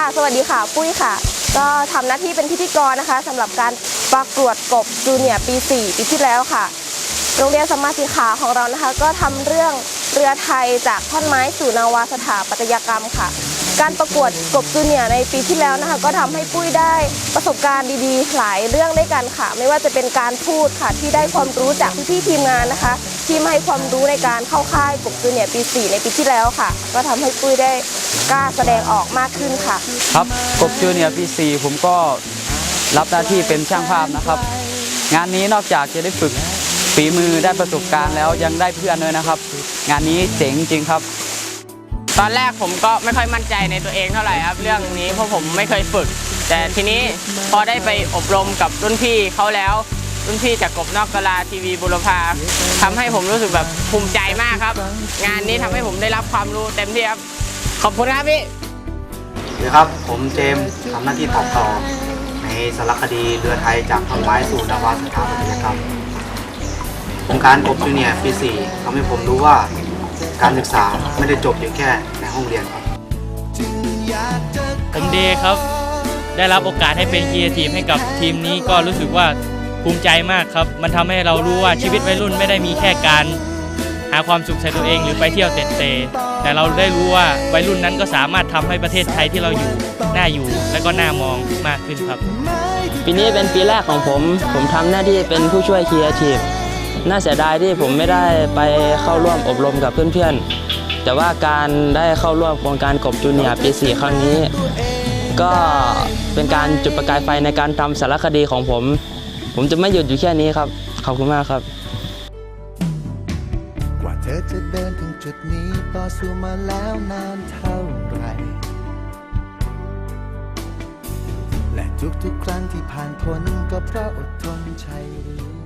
ค่ะ สวัสดีค่ะ ปุ้ยค่ะ ก็ทำหน้าที่เป็นพิธีกรนะคะสำหรับการประกวดกบจูเนียปี 4 ปีที่แล้วค่ะ โรงเรียนสมมาสิขาของเรานะคะ ก็ทำเรื่องเรือไทยจากท่อนไม้สู่นาวาสถาปัตยกรรมค่ะ การประกวดกบจูเนียในปีที่แล้วนะคะ ก็ทำให้ปุ้ยได้ประสบการณ์ดีๆ หลายเรื่องด้วยกันค่ะ ไม่ว่าจะเป็นการพูดค่ะที่ได้ความรู้จากพี่ๆทีมงานนะคะ ที่มาให้ความรู้ในการเข้าค่ายกบจูเนียปี 4 ในปีที่แล้วค่ะ ก็ทำให้ปุ้ยได้กล้าแสดงออกมากขึ้นค่ะ ครับกบจูเนียปีสี่ผมก็รับหน้าที่เป็นช่างภาพนะครับ งานนี้นอกจากจะได้ฝึกฝีมือได้ประสบการณ์แล้วยังได้เพื่อนด้วยนะครับ งานนี้เจ๋งจริงครับ ตอนแรกผมก็ไม่ค่อยมั่นใจในตัวเองเท่าไหร่ครับ เรื่องนี้เพราะผมไม่เคยฝึก แต่ทีนี้พอได้ไปอบรมกับรุ่นพี่เขาแล้วรุ่นพี่จากกบนอกกะลาทีวีบุรพาทำให้ผมรู้สึกแบบภูมิใจมากครับ งานนี้ทำให้ผมได้รับความรู้เต็มที่ครับ ขอบคุณครับพี่สวัสดีครับ ผมเจมส์ทำหน้าที่ตัดต่อ ในสารคดีเรือไทยจากท่อนไม้สู่นาวาสถาปัตยกรรมโครงการกบจูเนียร์ปี4ทำให้ผมรู้ว่า การศึกษาไม่ได้จบอยู่แค่ในห้องเรียนครับ ผมเดย์ครับ ได้รับโอกาสให้เป็นครีเอทีฟให้กับทีมนี้ก็รู้สึกว่าภูมิใจมากครับ มันทำให้เรารู้ว่าชีวิตวัยรุ่นไม่ได้มีแค่การหาความสุขใส่ตัวเองหรือไปเที่ยวเตะเตะแต่เราได้รู้ว่าวัยรุ่นนั้นก็สามารถทำให้ประเทศไทยที่เราอยู่น่าอยู่ และก็น่ามองมากขึ้นครับ ปีนี้เป็นปีแรกของผม ผมทำหน้าที่เป็นผู้ช่วยครีเอทีฟ น่าเสียดายที่ผมไม่ได้ไปเข้าร่วมอบรมกับเพื่อนๆ แต่ว่าการได้เข้าร่วมโครงการกบจูเนียร์ปี4ครั้งนี้ ก็เป็นการจุดประกายไฟในการทำสารคดีของผม ผมจะไม่หยุดอยู่แค่นี้ครับ ขอบคุณมากครับ กว่าเธอจะเดินถึงจุดนี้ต่อสู้มาแล้วนานเท่าไหร่และทุกๆครั้งที่ผ่านพ้นก็เพราะอดทนใช่หรือ